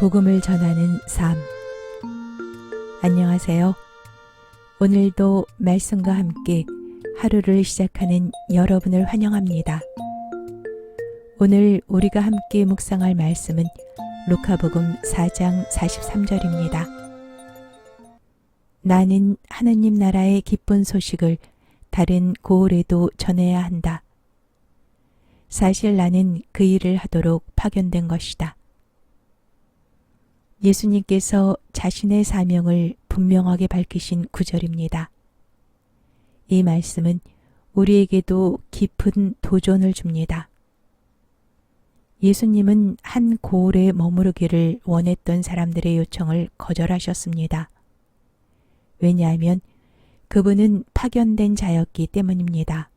복음을 전하는 삶. 안녕하세요. 오늘도 말씀과 함께 하루를 시작하는 여러분을 환영합니다. 오늘 우리가 함께 묵상할 말씀은 루카복음 4장 43절입니다. 나는 하느님 나라의 기쁜 소식을 다른 고을에도 전해야 한다. 사실 나는 그 일을 하도록 파견된 것이다. 예수님께서 자신의 사명을 분명하게 밝히신 구절입니다. 이 말씀은 우리에게도 깊은 도전을 줍니다. 예수님은 한 고을에 머무르기를 원했던 사람들의 요청을 거절하셨습니다. 왜냐하면 그분은 파견된 자였기 때문입니다.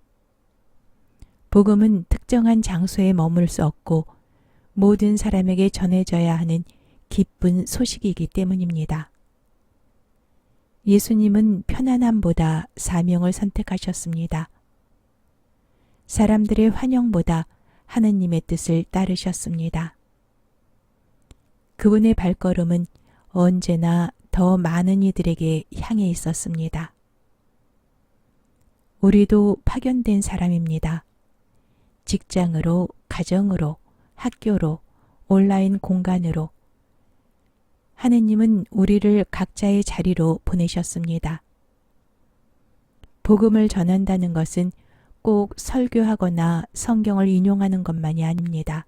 복음은 특정한 장소에 머물 수 없고 모든 사람에게 전해져야 하는 기쁜 소식이기 때문입니다. 예수님은 편안함보다 사명을 선택하셨습니다. 사람들의 환영보다 하느님의 뜻을 따르셨습니다. 그분의 발걸음은 언제나 더 많은 이들에게 향해 있었습니다. 우리도 파견된 사람입니다. 직장으로, 가정으로, 학교로, 온라인 공간으로, 하느님은 우리를 각자의 자리로 보내셨습니다. 복음을 전한다는 것은 꼭 설교하거나 성경을 인용하는 것만이 아닙니다.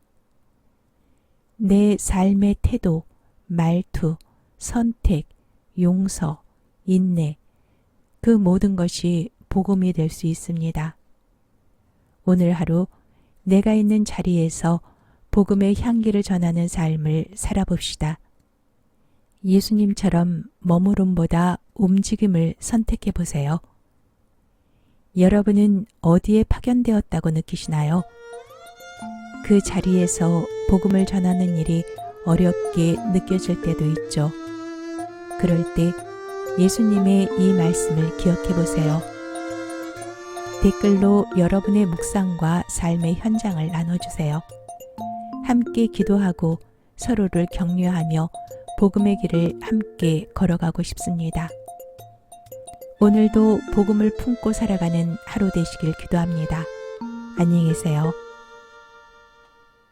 내 삶의 태도, 말투, 선택, 용서, 인내, 그 모든 것이 복음이 될 수 있습니다. 오늘 하루 내가 있는 자리에서 복음의 향기를 전하는 삶을 살아봅시다. 예수님처럼 머무름보다 움직임을 선택해 보세요. 여러분은 어디에 파견되었다고 느끼시나요? 그 자리에서 복음을 전하는 일이 어렵게 느껴질 때도 있죠. 그럴 때 예수님의 이 말씀을 기억해 보세요. 댓글로 여러분의 묵상과 삶의 현장을 나눠주세요. 함께 기도하고 서로를 격려하며 복음의 길을 함께 걸어가고 싶습니다. 오늘도 복음을 품고 살아가는 하루 되시길 기도합니다. 안녕히 계세요.